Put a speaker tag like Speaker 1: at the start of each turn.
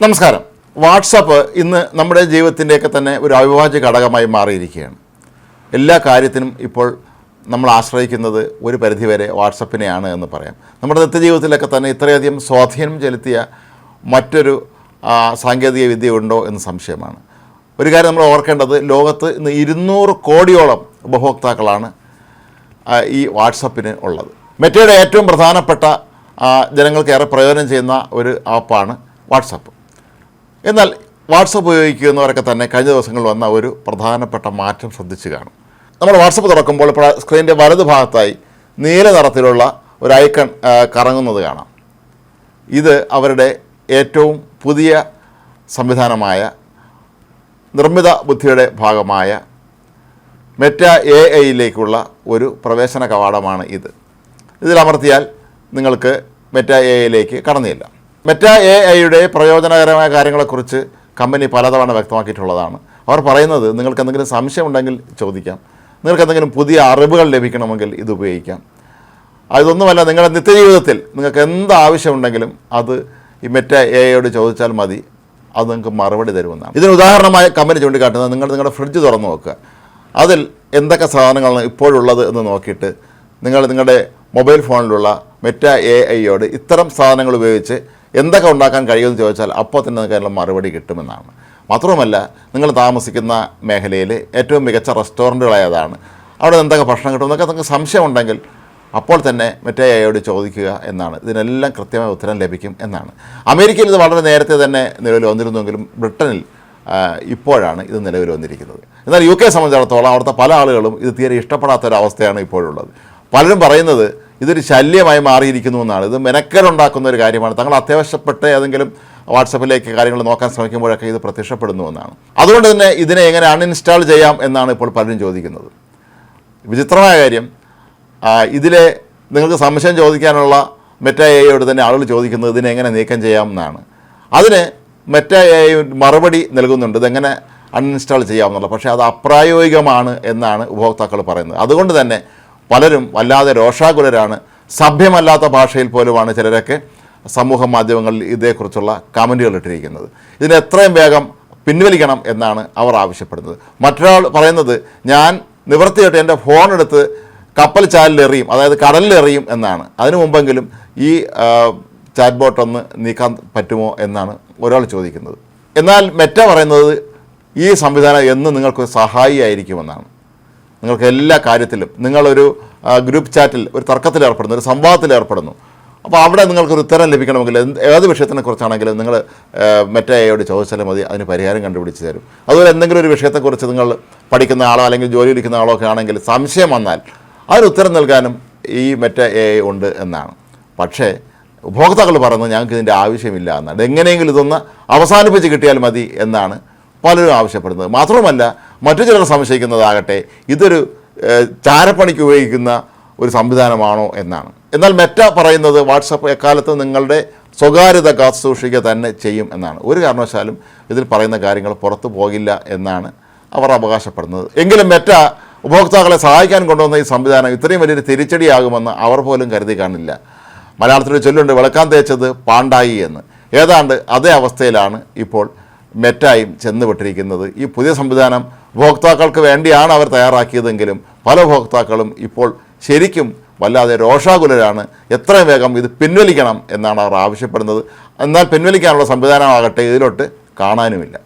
Speaker 1: നമസ്കാരം. വാട്സപ്പ് ഇന്ന് നമ്മുടെ ജീവിതത്തിന്റെയൊക്കെ തന്നെ ഒരു അവിഭാജ്യ ഘടകമായി മാറിയിരിക്കുകയാണ്. എല്ലാ കാര്യത്തിനും ഇപ്പോൾ നമ്മൾ ആശ്രയിക്കുന്നത് ഒരു പരിധിവരെ വാട്സപ്പിനെയാണ് എന്ന് പറയാം. നമ്മുടെ നിത്യജീവിതത്തിലൊക്കെ തന്നെ ഇത്രയധികം സ്വാധീനം ചെലുത്തിയ മറ്റൊരു സാങ്കേതിക വിദ്യ ഉണ്ടോ എന്ന് സംശയമാണ്. ഒരു കാര്യം നമ്മൾ ഓർക്കേണ്ടത് ലോകത്ത് ഇന്ന് ഇരുന്നൂറ് കോടിയോളം ഉപഭോക്താക്കളാണ് ഈ വാട്സപ്പിന് ഉള്ളത്. മെറ്റയുടെ ഏറ്റവും പ്രധാനപ്പെട്ട ജനങ്ങൾക്ക് ഏറെ പ്രയോജനം ചെയ്യുന്ന ഒരു ആപ്പാണ് വാട്സപ്പ്. എന്നാൽ വാട്സപ്പ് ഉപയോഗിക്കുന്നവരൊക്കെ തന്നെ കഴിഞ്ഞ ദിവസങ്ങളിൽ വന്ന ഒരു പ്രധാനപ്പെട്ട മാറ്റം ശ്രദ്ധിച്ചു കാണും. നമ്മൾ വാട്സപ്പ് തുറക്കുമ്പോൾ ഇപ്പോൾ സ്ക്രീനിന്റെ വലതു ഭാഗത്തായി നീല നിറത്തിലുള്ള ഒരു ഐക്കൺ കറങ്ങുന്നത് കാണാം. ഇത് അവരുടെ ഏറ്റവും പുതിയ സംവിധാനമായ നിർമ്മിത ബുദ്ധിയുടെ ഭാഗമായ മെറ്റ എ ഐയിലേക്കുള്ള ഒരു പ്രവേശന കവാടമാണ് ഇത്. ഇതിലമർത്തിയാൽ നിങ്ങൾക്ക് മെറ്റ എ ഐയിലേക്ക് കടന്നില്ല. മെറ്റ എ ഐയുടെ പ്രയോജനകരമായ കാര്യങ്ങളെക്കുറിച്ച് കമ്പനി പലതവണ വ്യക്തമാക്കിയിട്ടുള്ളതാണ്. അവർ പറയുന്നത് നിങ്ങൾക്ക് എന്തെങ്കിലും സംശയമുണ്ടെങ്കിൽ ചോദിക്കാം. നിങ്ങൾക്ക് എന്തെങ്കിലും പുതിയ അറിവുകൾ ലഭിക്കണമെങ്കിൽ ഇത് ഉപയോഗിക്കാം. അതൊന്നുമല്ല നിങ്ങളുടെ നിത്യജീവിതത്തിൽ നിങ്ങൾക്ക് എന്ത് ആവശ്യമുണ്ടെങ്കിലും അത് ഈ മെറ്റ എ ഐയോട് ചോദിച്ചാൽ മതി. അത് നിങ്ങൾക്ക് മറുപടി തരുമെന്നാണ്. ഇതിന് ഉദാഹരണമായി കമ്പനി ചൂണ്ടിക്കാട്ടുന്നത് നിങ്ങൾ നിങ്ങളുടെ ഫ്രിഡ്ജ് തുറന്നു നോക്കുക. അതിൽ എന്തൊക്കെ സാധനങ്ങളാണ് ഇപ്പോഴുള്ളത് എന്ന് നോക്കിയിട്ട് നിങ്ങൾ നിങ്ങളുടെ മൊബൈൽ ഫോണിലുള്ള മെറ്റ എ ഐയോട് ഇത്തരം സാധനങ്ങൾ ഉപയോഗിച്ച് എന്തൊക്കെ ഉണ്ടാക്കാൻ കഴിയുമെന്ന് ചോദിച്ചാൽ അപ്പോൾ തന്നെ നിങ്ങൾക്ക് അതിനുള്ള മറുപടി കിട്ടുമെന്നാണ്. മാത്രവുമല്ല നിങ്ങൾ താമസിക്കുന്ന മേഖലയിൽ ഏറ്റവും മികച്ച റെസ്റ്റോറന്റുകൾ ഏതാണ് അവിടെ എന്തൊക്കെ ഭക്ഷണം കിട്ടും. എന്നൊക്കെ നിങ്ങൾക്ക് സംശയമുണ്ടെങ്കിൽ അപ്പോൾ തന്നെ മറ്റേ അയോട് ചോദിക്കുക എന്നാണ്. ഇതിനെല്ലാം കൃത്യമായ ഉത്തരം ലഭിക്കും എന്നാണ്. അമേരിക്കയിൽ ഇത് വളരെ നേരത്തെ തന്നെ നിലവിൽ വന്നിരുന്നുവെങ്കിലും ബ്രിട്ടനിൽ ഇപ്പോഴാണ് ഇത് നിലവിൽ വന്നിരിക്കുന്നത്. എന്നാൽ യു കെ സംബന്ധിച്ചിടത്തോളം അവിടുത്തെ പല ആളുകളും ഇത് തീരെ ഇഷ്ടപ്പെടാത്തൊരവസ്ഥയാണ് ഇപ്പോഴുള്ളത്. പലരും പറയുന്നത് ഇതൊരു ശല്യമായി മാറിയിരിക്കുന്നു എന്നാണ്. ഇത് മെനക്കലുണ്ടാക്കുന്ന ഒരു കാര്യമാണ്. തങ്ങൾ അത്യാവശ്യപ്പെട്ട് ഏതെങ്കിലും വാട്സപ്പിലേക്ക് കാര്യങ്ങൾ നോക്കാൻ ശ്രമിക്കുമ്പോഴൊക്കെ ഇത് പ്രത്യക്ഷപ്പെടുന്നു എന്നാണ്. അതുകൊണ്ട് തന്നെ ഇതിനെ എങ്ങനെ അൺഇൻസ്റ്റാൾ ചെയ്യാം എന്നാണ് ഇപ്പോൾ പലരും ചോദിക്കുന്നത്. വിചിത്രമായ കാര്യം ഇതിലെ നിങ്ങൾക്ക് സംശയം ചോദിക്കാനുള്ള മെറ്റ എയോട് തന്നെ ആളുകൾ ചോദിക്കുന്നത് ഇതിനെ എങ്ങനെ നീക്കം ചെയ്യാം എന്നാണ്. അതിന് മെറ്റ എ മറുപടി നൽകുന്നുണ്ട്. ഇതെങ്ങനെ അൺഇൻസ്റ്റാൾ ചെയ്യാമെന്നുള്ള പക്ഷേ അത് അപ്രായോഗികമാണ് എന്നാണ് ഉപഭോക്താക്കൾ പറയുന്നത്. അതുകൊണ്ട് തന്നെ പലരും വല്ലാതെ രോഷാകുലരാണ്. സഭ്യമല്ലാത്ത ഭാഷയിൽ പോലുമാണ് ചിലരൊക്കെ സമൂഹ മാധ്യമങ്ങളിൽ ഇതേക്കുറിച്ചുള്ള കമന്റുകൾ ഇട്ടിരിക്കുന്നത്. ഇതിന് എത്രയും വേഗം പിൻവലിക്കണം എന്നാണ് അവർ ആവശ്യപ്പെടുന്നത്. മറ്റൊരാൾ പറയുന്നത് ഞാൻ നിവർത്തിയിട്ട് എന്റെ ഫോൺ എടുത്ത് കപ്പൽ ചാലിലെറിയും അതായത് കടലിലെറിയും എന്നാണ്. അതിനു മുമ്പെങ്കിലും ഈ ചാറ്റ് ബോട്ട് ഒന്ന് നീക്കാൻ പറ്റുമോ എന്നാണ് ഒരാൾ ചോദിക്കുന്നത്. എന്നാൽ മെറ്റ പറയുന്നത് ഈ സംവിധാനം എന്ന് നിങ്ങൾക്ക് സഹായിയായിരിക്കുമെന്നാണ്. നിങ്ങൾക്ക് എല്ലാ കാര്യത്തിലും നിങ്ങളൊരു ഗ്രൂപ്പ് ചാറ്റിൽ ഒരു തർക്കത്തിൽ ഏർപ്പെടുന്നു ഒരു സംവാദത്തിൽ ഏർപ്പെടുന്നു. അപ്പോൾ അവിടെ നിങ്ങൾക്കൊരു ഉത്തരം ലഭിക്കണമെങ്കിൽ ഏത് വിഷയത്തിനെ കുറിച്ചാണെങ്കിലും നിങ്ങൾ മെറ്റയോട് ചോദിച്ചാലും മതി അതിന് പരിഹാരം കണ്ടുപിടിച്ച് തരും. അതുപോലെ എന്തെങ്കിലും ഒരു വിഷയത്തെക്കുറിച്ച് നിങ്ങൾ പഠിക്കുന്ന ആളോ അല്ലെങ്കിൽ ജോലിയിരിക്കുന്ന ആളോ ഒക്കെ ആണെങ്കിൽ സംശയം വന്നാൽ അതിന് ഉത്തരം നൽകാനും ഈ മെറ്റ എ ഉണ്ട് എന്നാണ്. പക്ഷേ ഉപഭോക്താക്കൾ പറയുന്നത് ഞങ്ങൾക്ക് ഇതിന്റെ ആവശ്യമില്ല എന്നാണ്. എങ്ങനെയെങ്കിലും ഇതൊന്ന് അവസാനിപ്പിച്ച് കിട്ടിയാൽ മതി എന്നാണ് പലരും ആവശ്യപ്പെടുന്നത്. മാത്രവുമല്ല മറ്റു ചിലർ സംശയിക്കുന്നതാകട്ടെ ഇതൊരു ചാരപ്പണിക്ക് ഉപയോഗിക്കുന്ന ഒരു സംവിധാനമാണോ എന്നാണ്. എന്നാൽ മെറ്റ പറയുന്നത് വാട്സപ്പ് എക്കാലത്ത് നിങ്ങളുടെ സ്വകാര്യത കാത്തു സൂക്ഷിക്കുക തന്നെ ചെയ്യും എന്നാണ്. ഒരു കാരണവശാലും ഇതിൽ പറയുന്ന കാര്യങ്ങൾ പുറത്തു പോകില്ല എന്നാണ് അവർ അവകാശപ്പെടുന്നത്. എങ്കിലും മെറ്റ ഉപഭോക്താക്കളെ സഹായിക്കാൻ കൊണ്ടുവന്ന ഈ സംവിധാനം ഇത്രയും വലിയൊരു തിരിച്ചടിയാകുമെന്ന് അവർ പോലും കരുതി കാണില്ല. മലയാളത്തിൽ ചൊല്ലുണ്ട് വിളക്കാൻ തേച്ചത് പാണ്ടായി എന്ന്. ഏതാണ്ട് അതേ അവസ്ഥയിലാണ് ഇപ്പോൾ മെറ്റായും ചെന്നുപെട്ടിരിക്കുന്നത്. ഈ പുതിയ സംവിധാനം ഉപഭോക്താക്കൾക്ക് വേണ്ടിയാണ് അവർ തയ്യാറാക്കിയതെങ്കിലും പല ഉപഭോക്താക്കളും ഇപ്പോൾ ശരിക്കും വല്ലാതെ രോഷാകുലരാണ്. എത്രയും വേഗം ഇത് പിൻവലിക്കണം എന്നാണ് അവർ ആവശ്യപ്പെടുന്നത്. എന്നാൽ പിൻവലിക്കാനുള്ള സംവിധാനമാകട്ടെ ഇതിലോട്ട് കാണാനുമില്ല.